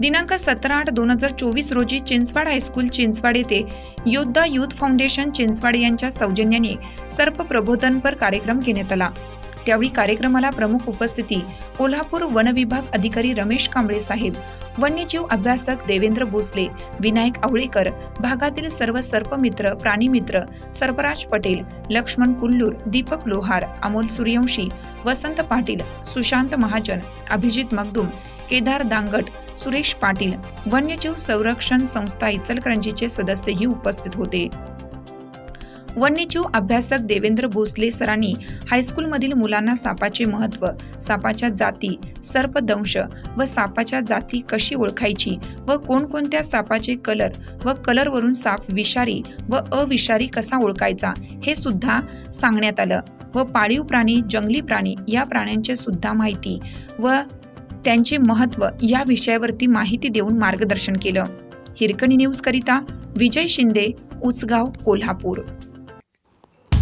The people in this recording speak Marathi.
दिनांक सतरा आठ दोन हजार चोवीस रोजी चिंचवाड हायस्कूल चिंचवाड येथे योद्धा युथ फाउंडेशन चिंचवाड यांच्या सौजन्याने सर्प प्रबोधनपर कार्यक्रम घेण्यात आला. त्यावेळी कार्यक्रमाला प्रमुख उपस्थिती कोल्हापूर वनविभाग अधिकारी रमेश कांबळे साहेब वन्यजीव अभ्यासक देवेंद्र भोसले विनायक आवळेकर भागातील सर्व सर्पमित्र प्राणीमित्र सर्पराज पटेल लक्ष्मण कुल्लूर दीपक लोहार अमोल सूर्यवंशी वसंत पाटील सुशांत महाजन अभिजित मगदुम केदार दांगट सुरेश पाटील वन्यजीव संरक्षण संस्था इचलकरंजीचे सदस्यही उपस्थित होते. वन्यजीव अभ्यासक देवेंद्र भोसले सरांनी हायस्कूलमधील मुलांना सापाचे महत्त्व सापाच्या जाती सर्पदंश व सापाच्या जाती कशी ओळखायची व कोणकोणत्या सापाचे कलर व कलरवरून साप विषारी व अविषारी कसा ओळखायचा हे सुद्धा सांगण्यात आलं व पाळीव प्राणी जंगली प्राणी या प्राण्यांचे सुद्धा माहिती व त्यांचे महत्त्व या विषयावरती माहिती देऊन मार्गदर्शन केलं. हिरकणी न्यूज करिता विजय शिंदे उचगाव कोल्हापूर.